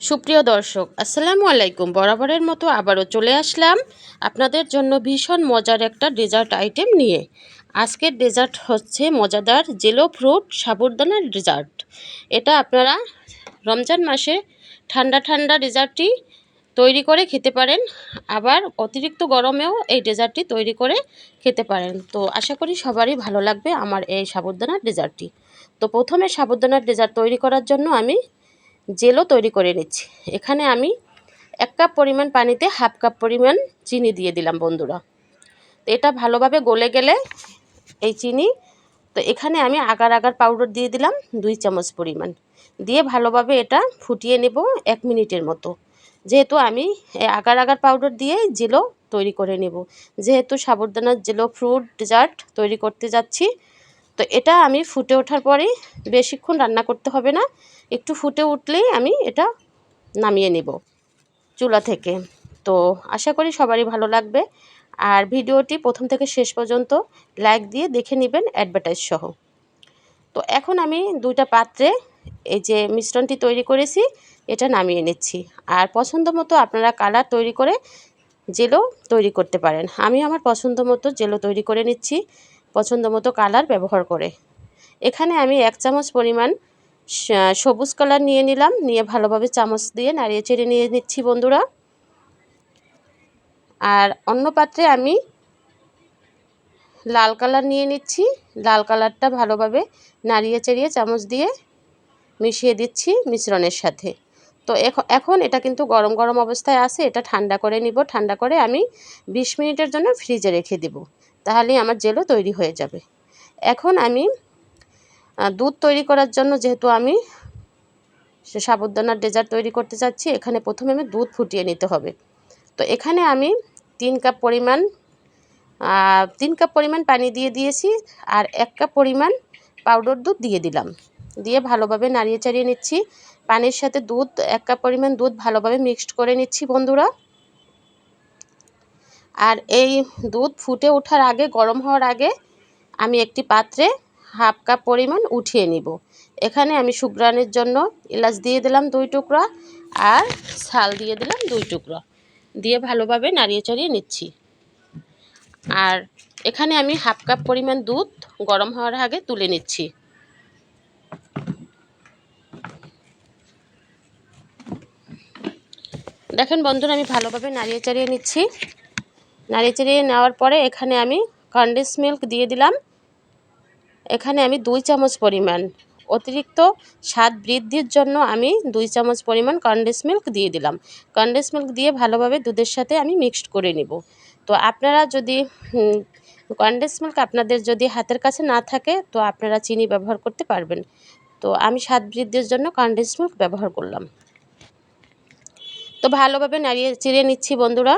সুপ্রিয় দর্শক, আসসালামু আলাইকুম। বরাবরের মতো আবারও চলে আসলাম আপনাদের জন্য ভীষণ মজার একটা ডেজার্ট আইটেম নিয়ে। আজকের ডেজার্ট হচ্ছে মজাদার জেলো ফ্রুট সাবুরদানার ডেজার্ট এটা আপনারা রমজান মাসে ঠান্ডা ঠান্ডা ডেজার্টটি তৈরি করে খেতে পারেন, আবার অতিরিক্ত গরমেও এই ডেজার্টটি তৈরি করে খেতে পারেন। তো আশা করি সবারই ভালো লাগবে আমার এই সাবুরদানার ডেজার্টটি তো প্রথমে সাবুরদানার ডেজার্ট তৈরি করার জন্য আমি জেলও তৈরি করে নিচ্ছি। এখানে আমি এক কাপ পরিমাণ পানিতে হাফ কাপ পরিমাণ চিনি দিয়ে দিলাম বন্ধুরা। তো এটা ভালোভাবে গলে গেলে এই চিনি, তো এখানে আমি আগার আগার পাউডার দিয়ে দিলাম দুই চামচ পরিমাণ। দিয়ে ভালোভাবে এটা ফুটিয়ে নেব এক মিনিটের মতো। যেহেতু আমি আগার আগার পাউডার দিয়ে জেলো তৈরি করে নেব। যেহেতু সাবুরদানার জেলো ফ্রুট ডেজার্ট তৈরি করতে যাচ্ছি তো এটা আমি ফুটে ওঠার পরেই বেশিক্ষণ রান্না করতে হবে না। একটু ফুটে উঠলেই আমি এটা নামিয়ে নেব চুলা থেকে। তো আশা করি সবারই ভালো লাগবে। আর ভিডিওটি প্রথম থেকে শেষ পর্যন্ত লাইক দিয়ে দেখে নেবেন অ্যাডভার্টাইজ সহ। তো এখন আমি দুইটা পাত্রে এই যে মিশ্রণটি তৈরি করেছি, এটা নামিয়ে নিচ্ছি। আর পছন্দ মতো আপনারা কালার তৈরি করে জেলো তৈরি করতে পারেন। আমি আমার পছন্দ মতো জেলও তৈরি করে নিচ্ছি। পছন্দ মতো কালার ব্যবহার করে। এখানে আমি এক চামচ পরিমাণ সবুজ কালার নিয়ে নিলাম, নিয়ে ভালোভাবে চামচ দিয়ে নাড়িয়ে চেড়ে নিয়ে নিচ্ছি বন্ধুরা। আর অন্য পাত্রে আমি লাল কালার নিয়ে নিচ্ছি, লাল কালারটা ভালোভাবে নাড়িয়ে চেড়িয়ে চামচ দিয়ে মিশিয়ে দিচ্ছি মিশ্রণের সাথে। তো এখন এটা কিন্তু গরম গরম অবস্থায় আছে, এটা ঠান্ডা করে নিব, ঠান্ডা করে আমি ২০ মিনিটের জন্য ফ্রিজে রেখে দেব। তাহলেই আমার জেলো তৈরি হয়ে যাবে। এখন আমি দুধ তৈরি করার জন্য যেহেতু আমি সাবুদানার ডেজার্ট তৈরি করতে চাচ্ছি, এখানে প্রথমে আমি দুধ ফুটিয়ে নিতে হবে। তো এখানে আমি তিন কাপ পরিমাণ তিন কাপ পরিমাণ পানি দিয়ে দিয়েছি আর এক কাপ পরিমাণ পাউডার দুধ দিয়ে দিলাম। দিয়ে ভালোভাবে নাড়িয়ে চাড়িয়ে নিচ্ছি। পানির সাথে দুধ, এক কাপ পরিমাণ দুধ ভালোভাবে মিক্সড করে নিচ্ছি বন্ধুরা। আর এই দুধ ফুটে ওঠার আগে, গরম হওয়ার আগে আমি একটি পাত্রে হাফ কাপ পরিমাণ উঠিয়ে নিব। এখানে আমি সুগ্রানের জন্য এলাচ দিয়ে দিলাম দুই টুকরা আর ছাল দিয়ে দিলাম দুই টুকরা। দিয়ে ভালোভাবে নাড়িয়ে চাড়িয়ে নিচ্ছি। আর এখানে আমি হাফ কাপ পরিমাণ দুধ গরম হওয়ার আগে তুলে নিচ্ছি। দেখেন বন্ধুরা, আমি ভালোভাবে নাড়িয়ে চাড়িয়ে নিচ্ছি। নাড়িয়ে চাড়িয়ে নেওয়ার পরে এখানে আমি কন্ডেন্স মিল্ক দিয়ে দিলাম। এখানে আমি দুই চামচ পরিমাণ অতিরিক্ত স্বাদ বৃদ্ধির জন্য আমি দুই চামচ পরিমাণ কন্ডেন্স মিল্ক দিয়ে দিলাম। কন্ডেন্স মিল্ক দিয়ে ভালোভাবে দুধের সাথে আমি মিক্সড করে নেব। তো আপনারা যদি কন্ডেন্স মিল্ক আপনাদের যদি হাতের কাছে না থাকে, তো আপনারা চিনি ব্যবহার করতে পারবেন। তো আমি স্বাদ বৃদ্ধির জন্য কন্ডেন্স মিল্ক ব্যবহার করলাম। তো ভালোভাবে নাড়িয়ে চিড়িয়ে নিচ্ছি বন্ধুরা।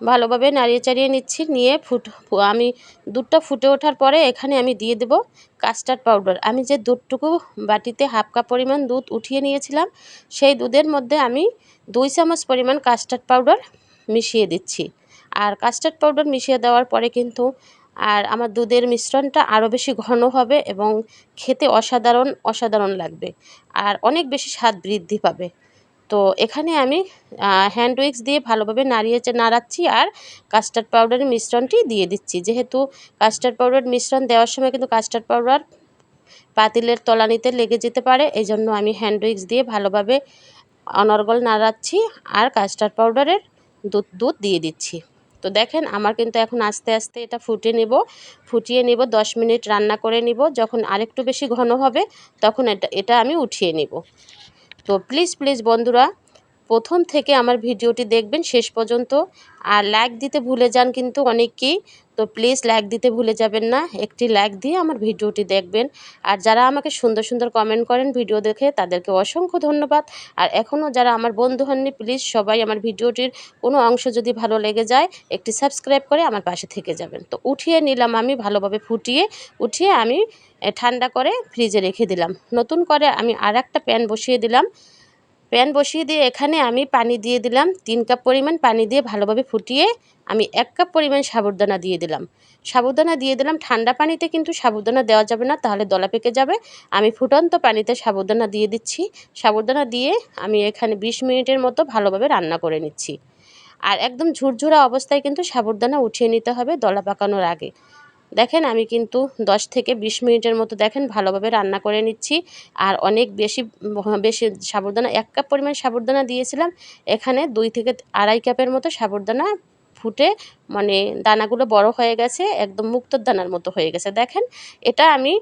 ভালোভাবে নাড়িয়ে চাড়িয়ে নিচ্ছি, নিয়ে ফুট আমি দুধটা ফুটে ওঠার পরে এখানে আমি দিয়ে দেব কাস্টার্ড পাউডার আমি যে দুধটুকু বাটিতে হাফ কাপ পরিমাণ দুধ উঠিয়ে নিয়েছিলাম, সেই দুধের মধ্যে আমি দুই চামচ পরিমাণ কাস্টার্ড পাউডার মিশিয়ে দিচ্ছি। আর কাস্টার্ড পাউডার মিশিয়ে দেওয়ার পরে কিন্তু আর আমার দুধের মিশ্রণটা আরও বেশি ঘন হবে এবং খেতে অসাধারণ অসাধারণ লাগবে। আর অনেক বেশি স্বাদ বৃদ্ধি পাবে। তো এখানে আমি হ্যান্ড উইক্স দিয়ে ভালোভাবে নাড়িয়ে নাড়াচ্ছি আর কাস্টার্ড পাউডারের মিশ্রণটি দিয়ে দিচ্ছি। যেহেতু কাস্টার্ড পাউডার মিশ্রণ দেওয়ার সময় কিন্তু কাস্টার্ড পাউডার পাতিলের তলানিতে লেগে যেতে পারে এই জন্য আমি হ্যান্ড উইক্স দিয়ে ভালোভাবে অনর্গল নাড়াচ্ছি আর কাস্টার্ড পাউডারের দুধ দুধ দিয়ে দিচ্ছি। তো দেখেন আমার কিন্তু এখন আস্তে আস্তে এটা ফুটে নেব, ফুটিয়ে নেব, দশ মিনিট রান্না করে নিব, যখন আরেকটু বেশি ঘন হবে তখন এটা এটা আমি উঠিয়ে নেব। তো প্লিজ প্লিজ বন্ধুরা প্রথম থেকে আমার ভিডিওটি দেখবেন শেষ পর্যন্ত। আর লাইক দিতে ভুলে যান কিন্তু অনেককেই। তো প্লিজ লাইক দিতে ভুলে যাবেন না। একটি লাইক দিয়ে আমার ভিডিওটি দেখবেন। আর যারা আমাকে সুন্দর সুন্দর কমেন্ট করেন ভিডিও দেখে, তাদেরকে অসংখ্য ধন্যবাদ। আর এখনও যারা আমার বন্ধু হননি প্লিজ সবাই আমার ভিডিওটির কোনো অংশ যদি ভালো লেগে যায়, একটি সাবস্ক্রাইব করে আমার পাশে থেকে যাবেন। তো উঠিয়ে নিলাম আমি ভালোভাবে ফুটিয়ে। উঠিয়ে আমি ঠান্ডা করে ফ্রিজে রেখে দিলাম। নতুন করে আমি আর একটা প্যান বসিয়ে দিলাম। প্যান বসিয়ে দিয়ে এখানে আমি পানি দিয়ে দিলাম। তিন কাপ পরিমাণ পানি দিয়ে ভালোভাবে ফুটিয়ে আমি এক কাপ পরিমাণ সাবুদানা দিয়ে দিলাম। সাবুদানা দিয়ে দিলাম। ঠান্ডা পানিতে কিন্তু সাবুদানা দেওয়া যাবে না, তাহলে দলা পেকে যাবে। আমি ফুটন্ত পানিতে সাবুদানা দিয়ে দিচ্ছি। সাবুদানা দিয়ে আমি এখানে বিশ মিনিটের মতো ভালোভাবে রান্না করে নিচ্ছি। আর একদম ঝুরঝুরা অবস্থায় কিন্তু সাবুদানা উঠিয়ে নিতে হবে দলা পাকানোর আগে। দেখেন, আমি কিন্তু 10 থেকে 20 মিনিটের মতো দেখেন, ভালোভাবে রান্না করে নিচ্ছি। আর অনেক বেশি বেশি সাবুদানা, এক কাপ পরিমাণ সাবুদানা দিয়েছিলাম। এখানে দুই থেকে আড়াই কাপের মতো সাবুদানা ফুটে মানে দানাগুলো বড় হয়ে গেছে, একদম মুক্তোর দানার মতো হয়ে গেছে। দেখেন, এটা আমি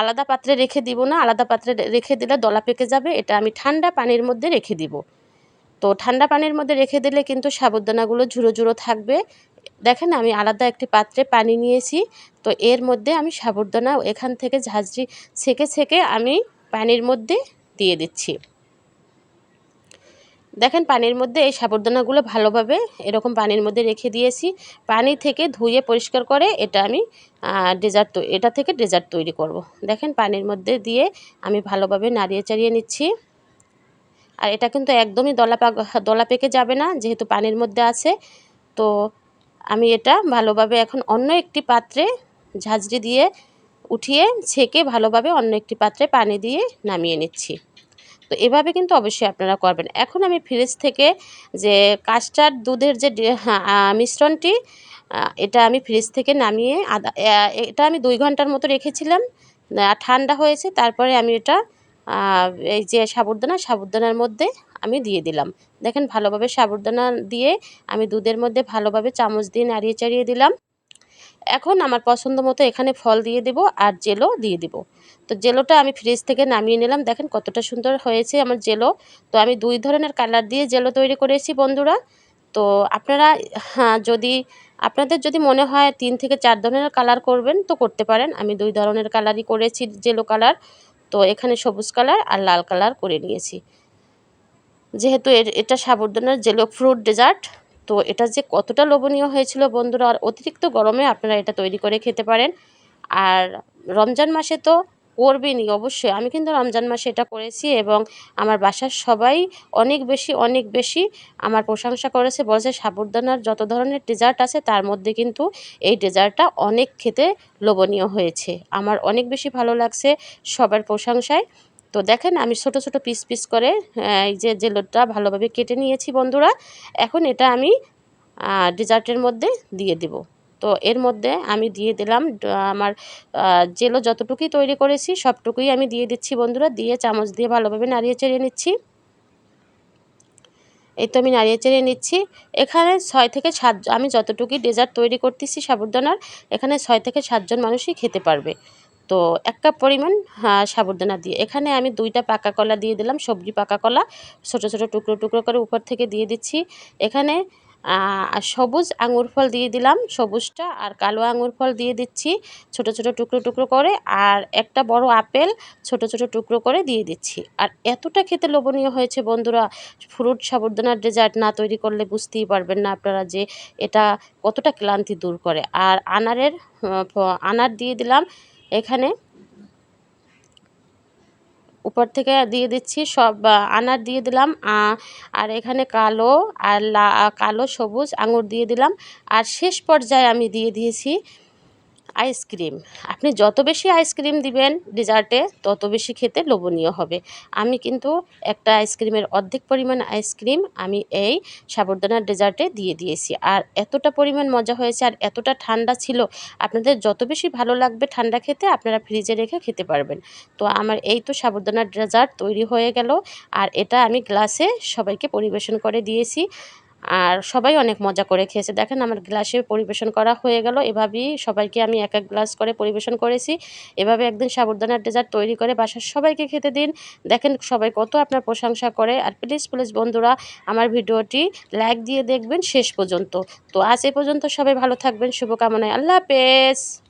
আলাদা পাত্রে রেখে দিব না, আলাদা পাত্রে রেখে দিলে দলা পেকে যাবে, এটা আমি ঠান্ডা পানির মধ্যে রেখে দিব। তো ঠান্ডা পানির মধ্যে রেখে দিলে কিন্তু সাবুদানাগুলো ঝুরো ঝুরো থাকবে। দেখেন আমি আলাদা একটি পাত্রে পানি নিয়েছি, তো এর মধ্যে আমি সাবুদানা এখান থেকে ঝাঁঝরি ছেঁকে ছেঁকে আমি পানির মধ্যে দিয়ে দিচ্ছি দেখেন পানির মধ্যে এই সাবুদানাগুলো ভালোভাবে এরকম পানির মধ্যে রেখে দিয়েছি, পানি থেকে ধুয়ে পরিষ্কার করে এটা আমি ডেজার্ট এটা থেকে ডেজার্ট তৈরি করব। দেখেন পানির মধ্যে দিয়ে আমি ভালোভাবে নাড়িয়ে চাড়িয়ে নিচ্ছি আর এটা কিন্তু একদমই দলা দলা পেকে যাবে না, যেহেতু পানির মধ্যে আছে, তো আমি এটা ভালোভাবে এখন অন্য একটি পাত্রে ঝাঁঝরি দিয়ে উঠিয়ে ছেঁকে ভালোভাবে অন্য একটি পাত্রে পানি দিয়ে নামিয়ে নিচ্ছি। তো এভাবে কিন্তু অবশ্যই আপনারা করবেন। এখন আমি ফ্রিজ থেকে যে কাস্টার্ড দুধের যে মিশ্রণটি এটা আমি ফ্রিজ থেকে নামিয়ে আদা এটা আমি দুই ঘণ্টার মতো রেখেছিলাম। ঠান্ডা হয়েছে, তারপরে আমি এটা এই যে সাবুদানা, সাবুদানার মধ্যে আমি দিয়ে দিলাম। দেখেন ভালোভাবে সাবুদানা দিয়ে আমি দুধের মধ্যে ভালোভাবে চামচ দিয়ে নাড়িয়ে চাড়িয়ে দিলাম। এখন আমার পছন্দ মতো এখানে ফল দিয়ে দেব আর জেলো দিয়ে দিব। তো জেলোটা আমি ফ্রিজ থেকে নামিয়ে নিলাম। দেখেন কতটা সুন্দর হয়েছে আমার জেলো। তো আমি দুই ধরনের কালার দিয়ে জেলো তৈরি করেছি বন্ধুরা। তো আপনারা হ্যাঁ যদি আপনাদের যদি মনে হয় তিন থেকে চার ধরনের কালার করবেন তো করতে পারেন। আমি দুই ধরনের কালারই করেছি জেলো কালার। তো এখানে সবুজ কালার আর লাল কালার করে নিয়েছি। যেহেতু এটা সাবুদানার জেলো ফ্রুট ডেজার্ট তো এটা যে কতটা লোভনীয় হয়েছিল বন্ধুরা, আর অতিরিক্ত গরমে আপনারা এটা তৈরি করে খেতে পারেন। আর রমজান মাসে তো করবেনই অবশ্যই। আমি কিন্তু রমজান মাসে এটা করেছি এবং আমার বাসার সবাই অনেক বেশি অনেক বেশি আমার প্রশংসা করেছে, বলছে সাবুদানার যত ধরনের ডেজার্ট আছে তার মধ্যে কিন্তু এই ডেজার্টটা অনেক খেতে লোভনীয় হয়েছে। আমার অনেক বেশি ভালো লাগছে সবার প্রশংসায়। তো দেখেন আমি ছোট ছোট পিস পিস করে এই যে জেলোটা ভালোভাবে কেটে নিয়েছি বন্ধুরা। এখন এটা আমি ডেজার্টের মধ্যে দিয়ে দেব। তো এর মধ্যে আমি দিয়ে দিলাম আমার জেলো যতটুকুই তৈরি করেছি সবটুকুই আমি দিয়ে দিচ্ছি বন্ধুরা। দিয়ে চামচ দিয়ে ভালোভাবে নাড়িয়ে চেড়িয়ে নিচ্ছি। এই তো আমি নাড়িয়ে চেড়িয়ে নিচ্ছি। এখানে ছয় থেকে সাত, আমি যতটুকুই ডেজার্ট তৈরি করতেছি সাবুদানার, এখানে ছয় থেকে সাতজন মানুষই খেতে পারবে। তো এক কাপ পরিমাণ সাবুদানা দিয়ে। এখানে আমি দুইটা পাকা কলা দিয়ে দিলাম, সবজি পাকা কলা, ছোটো ছোটো টুকরো টুকরো করে উপর থেকে দিয়ে দিচ্ছি। এখানে সবুজ আঙুর ফল দিয়ে দিলাম, সবুজটা, আর কালো আঙুর ফল দিয়ে দিচ্ছি, ছোট ছোট টুকরো টুকরো করে, আর একটা বড় আপেল, ছোট ছোট টুকরো করে দিয়ে দিচ্ছি। আর এতটা খেতে লোভনীয় হয়েছে বন্ধুরা, ফ্রুট সাবুদানার ডেজার্ট না তৈরি করলে বুঝতেই পারবেন না আপনারা যে এটা কতটা ক্লান্তি দূর করে। আর আনারের আনার দিয়ে দিলাম এখানে উপর থেকে দিয়ে দিচ্ছি সব আনার দিয়ে দিলাম আর এখানে কালো আর কালো সবুজ আঙুর দিয়ে দিলাম। আর শেষ পর্যায়ে আমি দিয়ে দিয়েছি আইসক্রিম আপনি যত বেশি আইসক্রিম দিবেন ডেজার্টে তত বেশি খেতে লোভনীয় হবে। আমি কিন্তু একটা আইসক্রিমের অর্ধেক পরিমাণ আইসক্রিম আমি এই সাবুদানার ডেজার্টে দিয়ে দিয়েছি। আর এতটা পরিমাণ মজা হয়েছে আর এতটা ঠান্ডা ছিল, আপনাদের যত বেশি ভালো লাগবে ঠান্ডা খেতে, আপনারা ফ্রিজে রেখে খেতে পারবেন। তো আমার এই তো সাবুদানার ডেজার্ট তৈরি হয়ে গেল। আর এটা আমি গ্লাসে সবাইকে পরিবেশন করে দিয়েছি। আর সবাই অনেক মজা করে খেয়েছে। দেখেন আমার গ্লাসে পরিবেশন করা হয়ে গেল। এভাবেই সবাইকে আমি এক এক গ্লাস করে পরিবেশন করেছি। এভাবে একদিন সাবুদানার ডেজার্ট তৈরি করে বাসার সবাইকে খেতে দিন। দেখেন সবাই কত আপনার প্রশংসা করে। আর প্লিজ প্লিজ বন্ধুরা, আমার ভিডিওটি লাইক দিয়ে দেখবেন শেষ পর্যন্ত। তো আজ এ পর্যন্ত সবাই ভালো থাকবেন। শুভকামনায়। আল্লাহ হাফেজ।